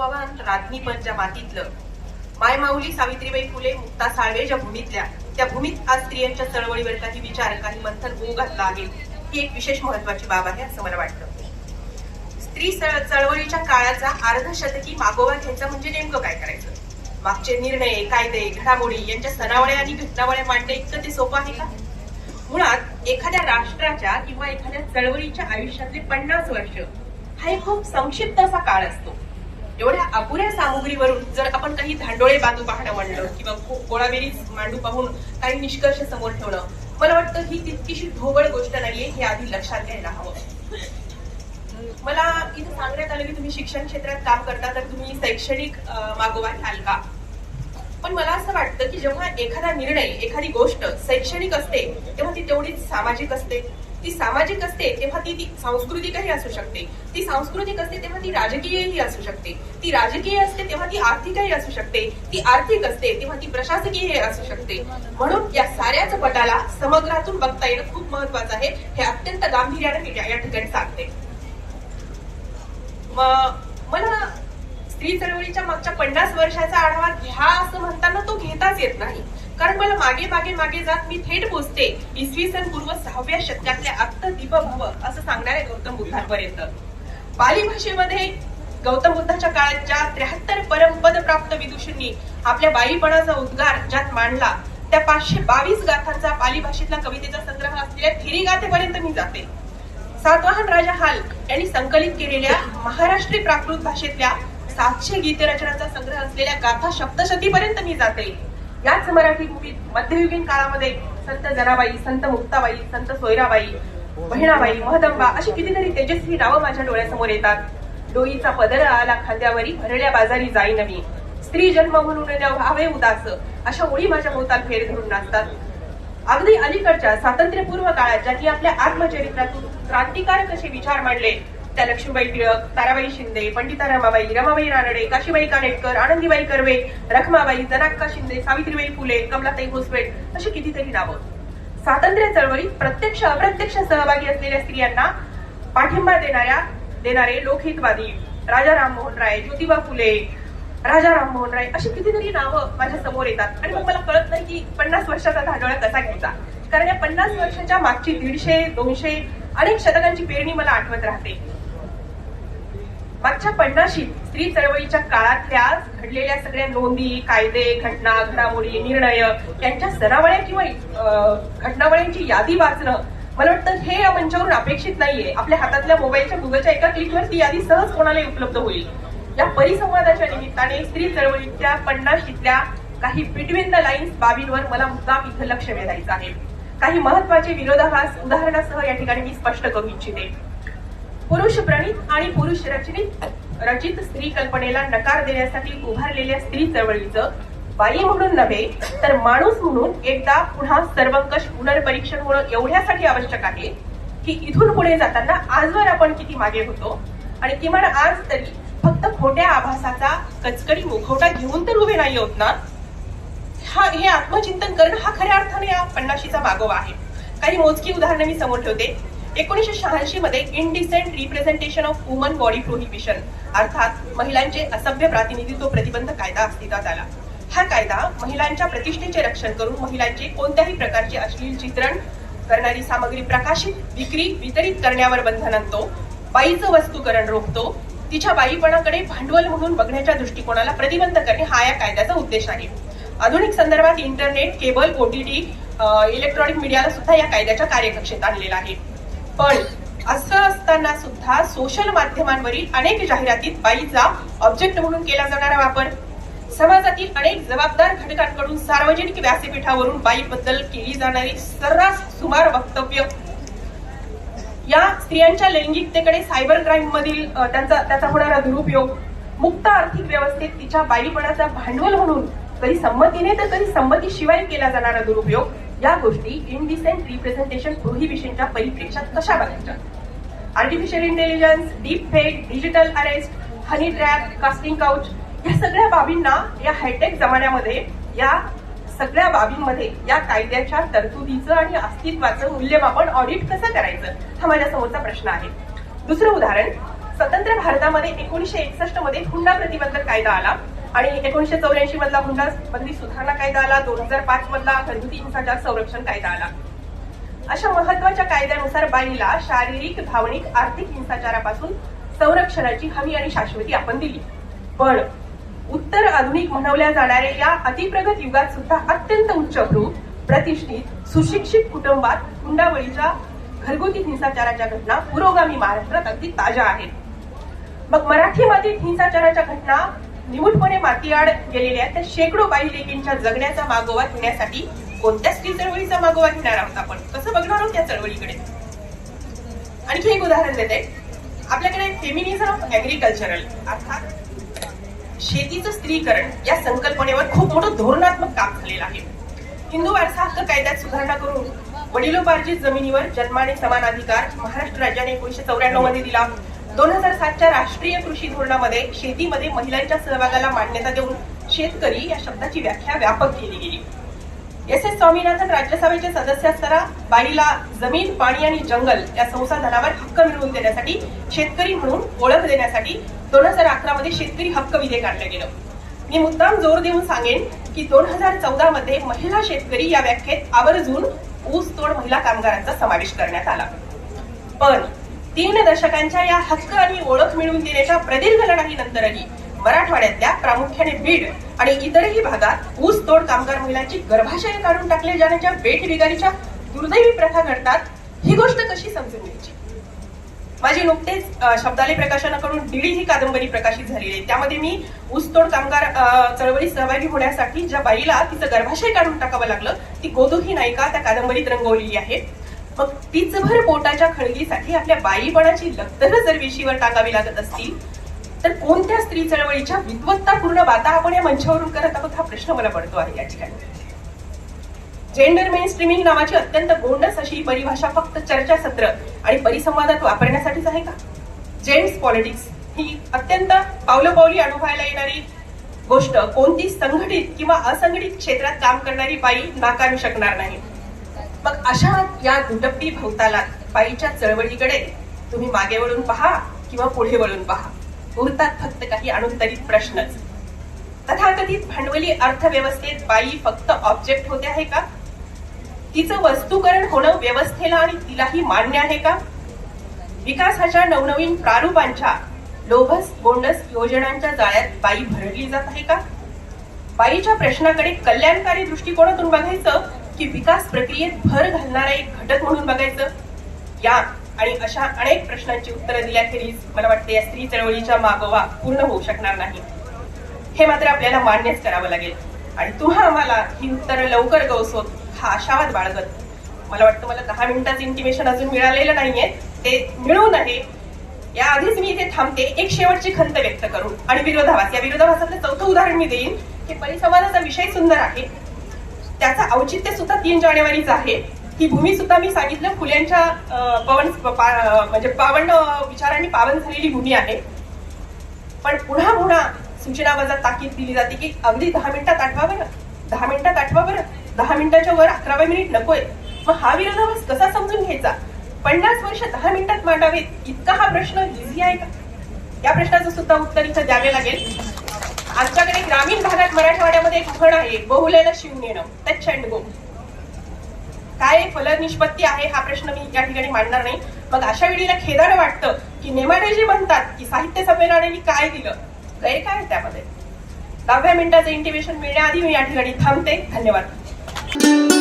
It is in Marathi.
अग्निपंच्या मातीतलं. मायमाऊली सावित्रीबाई फुले मुक्ता साळवे ज्या भूमीतल्या त्या भूमीत आज स्त्रियांच्या चळवळीवर काही विचार काही मंथन होऊ घातला आहे ही एक विशेष महत्वाची बाब आहे असं मला वाटतं. स्त्री चळवळीच्या काळाचा अर्धशतकी मागोवा घ्यायचा म्हणजे नेमकं काय करायचं? मागचे निर्णय कायदे घडामोडी यांच्या सणावळ्या आणि घटनावळ्या मांडणे इतकं ते सोपं आहे का? मुळात एखाद्या राष्ट्राच्या किंवा एखाद्या चळवळीच्या आयुष्यातले पन्नास वर्ष हा एक खूप संक्षिप्त असा काळ असतो. एवढ्या अपुऱ्या सामुग्रीवरून जर आपण काही धांडोळे बाजू पाहणं म्हणलं किंवा गोळाबेरीज मांडू पाहून काही निष्कर्ष समोर ठेवणं मला वाटतं ही तितकीशी ढोबळ गोष्ट नाहीये हे आधी लक्षात घ्यायला हवं. मला इथे सांगण्यात आलं की तुम्ही शिक्षण क्षेत्रात काम करता तर तुम्ही शैक्षणिक मागोवा घ्याल का? पण मला असं वाटतं की जेव्हा एखादा निर्णय एखादी गोष्ट शैक्षणिक असते तेव्हा ती तेवढीच सामाजिक असते. ती सामाजिक असते तेव्हा ती ती सांस्कृतिकही असू शकते. ती सांस्कृतिक असते तेव्हा ती राजकीयही असू शकते. ती राजकीय असते तेव्हा ती आर्थिकही असू शकते. ती आर्थिक असते तेव्हा ती प्रशासकीय असू शकते. म्हणून या साऱ्याच पटाला समग्रातून बघता येणं खूप महत्वाचं आहे. हे अत्यंत गांभीर्याने मी या ठिकाणी सांगते. मला स्त्री चळवळीच्या मागच्या पन्नास वर्षाचा आढावा घ्या असं म्हणताना तो घेताच येत नाही. कारण मला मागे मागे मागे जात मी थेट पोचते. इसवी सन पूर्व सहाव्या शतकातल्या अत्त दीपभव असं सांगणारे गौतम बुद्धांपर्यंत. पाली भाषेमध्ये गौतम बुद्धाच्या काळात ज्या त्र्याहत्तर परमपद प्राप्त विदुषींनी आपल्या बाईपणाचा उद्गार ज्यात मांडला त्या पाचशे बावीस गाथांचा पाली भाषेतला कवितेचा संग्रह असलेल्या थिरी गाथेपर्यंत मी जाते. सातवाहन राजा हाल यांनी संकलित केलेल्या महाराष्ट्री प्राकृत भाषेतल्या सातशे गीतरचनाचा संग्रह असलेल्या गाथा सप्तशतीपर्यंत मी जाते. याच मराठी भूमीत मध्ययुगीन काळामध्ये संत जनाबाई संत मुक्ताबाई संत सोयराबाई बहिणाबाई महदंबा अशी कितीतरी तेजस्वी नावं माझ्या डोळ्यासमोर येतात. डोईचा पदर आला खांद्यावरी भरल्या बाजारी जाई नवी स्त्री जन्म म्हणून व्हावे उदास अशा ओळी माझ्या भोवताल फेर धरून नाचतात. अगदी अलीकडच्या स्वातंत्र्यपूर्व काळात ज्यांनी आपल्या आत्मचरित्रातून क्रांतिकारक असे विचार मांडले त्या लक्ष्मीबाई टिळक ताराबाई शिंदे पंडिता रमाबाई रमाबाई रानडे काशीबाई कानेटकर आनंदीबाई कर्वे रखमाबाई जनाक्का शिंदे सावित्रीबाई फुले कमलाताई घोसपेट अशी कितीतरी नावं स्वातंत्र्य चळवळीत प्रत्यक्ष अप्रत्यक्ष सहभागी असलेल्या स्त्रियांना पाठिंबा देणाऱ्या देणारे लोकहितवादी राजा राममोहन राय ज्योतिबा फुले राजा राममोहन राय अशी कितीतरी नावं माझ्यासमोर येतात. आणि मग मला कळत नाही की पन्नास वर्षाचा धाडोळा कसा घ्यायचा? कारण या पन्नास वर्षाच्या मागची दीडशे दोनशे अनेक शतकांची पेरणी मला आठवत राहते. मागच्या पन्नाशीत स्त्री चळवळीच्या काळातल्या घडलेल्या सगळ्या नोंदी कायदे घटना घडामोडी निर्णय यांच्या सरावळ्या किंवा अं, घटनावळ्यांची यादी वाचणं मला वाटतं हे या मंचावरून अपेक्षित नाहीये. आपल्या हातातल्या मोबाईलच्या गुगलच्या एका क्लिकवर ती यादी सहज कोणालाही उपलब्ध होईल. या परिसंवादाच्या निमित्ताने स्त्री चळवळीच्या पन्नाशीतल्या काही बिटवीन द लाईन्स बाबींवर मला मुद्दाम इथं लक्ष वेधायचं आहे. काही महत्त्वाचे विरोधाभास उदाहरणासह या ठिकाणी मी स्पष्ट करू इच्छिते. पुरुष प्रणित आणि पुरुष रचनित रचित स्त्री कल्पनेला नकार देण्यासाठी उभारलेल्या स्त्री चळवळीचं बाई म्हणून नव्हे तर माणूस म्हणून एकदा पुन्हा सर्वंकष पुनर्परीक्षण होणं एवढ्यासाठी आवश्यक आहे की इथून पुढे जाताना आजवर आपण किती मागे होतो आणि किमान आज तरी फक्त खोट्या आभासाचा कचकडी मुखवटा घेऊन तर उभे नाही होत ना? हा हे आत्मचिंतन करणं हा खऱ्या अर्थाने या पन्नाशीचा मागोवा आहे. काही मोजकी उदाहरणं मी समोर ठेवते. एकोणीसशे शहाऐंशी मध्ये indecent representation of woman body prohibition अर्थात महिलांचे असभ्य प्रातिनिधित्व प्रतिबंध कायदा अस्तित्वात आला. हा कायदा महिलांच्या प्रतिष्ठेचे रक्षण करून महिलांचे कोणत्याही प्रकारचे अश्लील चित्रण करणारी सामग्री प्रकाशित विक्री वितरित करण्यावर बंधन आणतो बाईचं वस्तूकरण रोखतो तिच्या बाईपणाकडे भांडवल म्हणून बघण्याच्या दृष्टिकोनाला प्रतिबंध करणे हा या कायद्याचा उद्देश आहे. आधुनिक संदर्भात इंटरनेट केबल ओटीटी इलेक्ट्रॉनिक मीडियाला सुद्धा या कायद्याच्या कार्यकक्षेत आणलेला आहे. पण असं असताना सुद्धा सोशल माध्यमांवरील अनेक जाहिरातीत बाईचा ऑब्जेक्ट म्हणून केला जाणारा वापर. समाजातील अनेक जबाबदार घटकांकडून सार्वजनिक व्यासपीठावरून बाईबद्दल केली जाणारी सर्रास सुमार वक्तव्य. या स्त्रियांच्या लैंगिकतेकडे सायबर क्राईम मधील त्यांचा त्याचा होणारा दुरुपयोग मुक्त आर्थिक व्यवस्थेत तिच्या बाईपणाचा भांडवल म्हणून कधी संमतीने तर कधी संमतीशिवाय केला जाणारा दुरुपयोग या गोष्टी इनडिसेंट रिप्रेझेंटेशन प्रोहिबिशनच्या परिप्रेक्षात कशा बघायच्या? Artificial intelligence deep fake digital arrest honey trap casting couch या सगळ्या बाबींना या हायटेक जमान्यामध्ये या सगळ्या बाबींमध्ये या कायद्याच्या तरतुदीचं आणि अस्तित्वाचं मूल्यमापन ऑडिट कसं करायचं? हा माझ्या समोरचा प्रश्न आहे. दुसरं उदाहरण स्वतंत्र भारतामध्ये एकोणीशे एकसष्टमध्ये हुंडा प्रतिबंधक कायदा आला. आणि एकोणीशे चौऱ्याऐंशी मधला हुंडा बंदी सुधारणा कायदा आला दोन हजार पाच मधला घरगुती हिंसाचार संरक्षण कायदा आला. अशा महत्त्वाच्या कायद्यानुसार बाईला शारीरिक भावनिक आर्थिक हिंसाचारापासून संरक्षणाची हमी आणि शाश्वती आपण दिली. पण उत्तर आधुनिक म्हणवल्या जाणाऱ्या या अतिप्रगत युगात सुद्धा अत्यंत उच्चभ्रू प्रतिष्ठित सुशिक्षित कुटुंबात हुंडाबळीच्या घरगुती हिंसाचाराच्या घटना पुरोगामी महाराष्ट्रात अगदी ताज्या आहेत. मग मराठी मातीत हिंसाचाराच्या घटना निमूटपणे मातीआड गेलेल्या त्या शेकडो बाई लेकींच्या जगण्याचा मागोवा घेण्यासाठी कोणत्या स्त्री चळवळीचा मागोवा घेणार आहोत आपण? कसं बघणार आहोत त्या चळवळीकडे? आणखी एक उदाहरण देते. आपल्याकडे फेमिनिझम ऑफ ऍग्रिकल्चरल अर्थात शेतीचं स्त्रीकरण या संकल्पनेवर खूप मोठं धोरणात्मक काम झालेलं आहे. हिंदू वारसा हक्क कायद्यात सुधारणा करून वडिलोपार्जित जमिनीवर जन्माने समान अधिकार महाराष्ट्र राज्याने एकोणीशे चौऱ्याण्णवमध्ये दिला. दोन हजार सातच्या राष्ट्रीय कृषी धोरणामध्ये शेतीमध्ये महिलांच्या सहभागाला मान्यता देऊन शेतकरी या शब्दाची व्याख्या व्यापक केली गेली. एस एस स्वामीनाथन राज्यसभेचे सदस्य असताना बाईला जमीन पाणी आणि जंगल या संसाधनावर हक्क मिळवून देण्यासाठी शेतकरी म्हणून ओळख देण्यासाठी दोन हजार अकरा मध्ये शेतकरी हक्क विधेयक आणलं गेलं. मी मुद्दाम जोर देऊन सांगेन की दोन हजार चौदा मध्ये महिला शेतकरी या व्याख्येत आवर्जून ऊस तोड महिला कामगारांचा समावेश करण्यात आला. पण तीन दशकांच्या या हक्क आणि ओळख मिळवून दिलेल्या प्रदीर्घ लढाईनंतरही मराठवाड्यातल्या प्रामुख्याने बीड आणि इतरही भागात ऊस तोड कामगार महिलांची गर्भाशय काढून टाकले जाण्याच्या बेटबिगारीच्या दुर्दैवी प्रथा घडतात ही गोष्ट कशी समजून घ्यायची? माझी नुकतेच शब्दाले प्रकाशनाकडून डीडी ही कादंबरी प्रकाशित झालेली आहे. त्यामध्ये मी ऊसतोड कामगार चळवळीत सहभागी होण्यासाठी ज्या बाईला तिचं गर्भाशय काढून टाकावं लागलं ती गोदू ही नायिका त्या कादंबरीत रंगवलेली आहे. मग तीचभर पोटाच्या खळगीसाठी आपल्या बाईपणाची लक्तर जर विशीवर टाकावी लागत असतील तर कोणत्या स्त्री चळवळीच्या विद्वत्तापूर्ण बाता आपण या मंचावरून करत आहोत? हा प्रश्न मला पडतो आहे या ठिकाणी. जेंडर मेन स्ट्रीमिंग नावाची अत्यंत गोंडस अशी परिभाषा फक्त चर्चासत्र आणि परिसंवादात वापरण्यासाठीच आहे का? जेंट्स पॉलिटिक्स ही अत्यंत पावलोपावली अनुभवायला येणारी गोष्ट कोणती संघटित किंवा असंघटित क्षेत्रात काम करणारी बाई नाकारू शकणार नाही. मग अशा या दुटप्पी भवतालात बाईच्या चळवळीकडे तुम्ही मागे वळून पहा किंवा पुढे वळून पहा. उरतात फक्त काही अनुत्तरित प्रश्नच. तथाकथित भांडवली अर्थव्यवस्थेत बाई फक्त ऑब्जेक्ट होते आहे का? तिचं वस्तुकरण होणं व्यवस्थेला आणि तिलाही मान्य आहे का? विकासाच्या नवनवीन प्रारूपांच्या लोभस बोंडस योजनांच्या जाळ्यात बाई भरडली जात आहे का? बाईच्या प्रश्नाकडे कल्याणकारी दृष्टिकोनातून बघायचं की विकास प्रक्रियेत भर घालणारा एक घटक म्हणून बघायचं? या. आणि अशा अनेक प्रश्नांची उत्तरं दिल्याखेरीज मला वाटते या स्त्री चळवळीच्या मागोवा पूर्ण होऊ शकणार नाही. हे मात्र आपल्याला मान्यच करावं लागेल. आणि तुम्हा आम्हाला ही उत्तरं लवकर गवसोत हा आशावाद बाळगत. मला वाटतं मला दहा मिनिटाचं इंटिमेशन अजून मिळालेलं नाहीये. ते मिळून आहे. या आधीच मी इथे थांबते. एक शेवटची खंत व्यक्त करून. आणि विरोधाभास. या विरोधाभासातलं चौथं उदाहरण मी देईन. की परिसंवादाचा विषय सुंदर आहे. त्याचं औचित्य सुद्धा तीन जानेवारीच आहे. ही भूमी सुद्धा मी सांगितलं फुल्यांच्या पवन म्हणजे पावन विचारांनी पावन झालेली भूमी आहे. पण पुन्हा पुन्हा सूचना वजा ताकीद दिली जाते की अगदी दहा मिनिटात आठवा बरं दहा मिनिटात आठवा बरं दहा मिनिटाच्या वर अकरावा मिनिट नकोय. मग हा विरोधाभास कसा समजून घ्यायचा? पन्नास वर्ष दहा मिनिटात मांडावेत इतका हा प्रश्न इझी आहे का? या प्रश्नाचं सुद्धा उत्तर इथं द्यावे लागेल. आमच्याकडे ग्रामीण भागात मराठवाड्यामध्ये एक म्हण आहे बहुलेला शिवून नेणं टच अँड गो काय फलनिष्पत्ती आहे हा प्रश्न मी या ठिकाणी मांडणार नाही. मग अशा वेळीला खेदानं वाटतं की नेमाडेजी म्हणतात की साहित्य संमेलनाने काय दिलं गैर काय त्यामध्ये. दहाव्या मिनिटाचं इंटिमेशन मिळण्याआधी मी या ठिकाणी थांबते. धन्यवाद.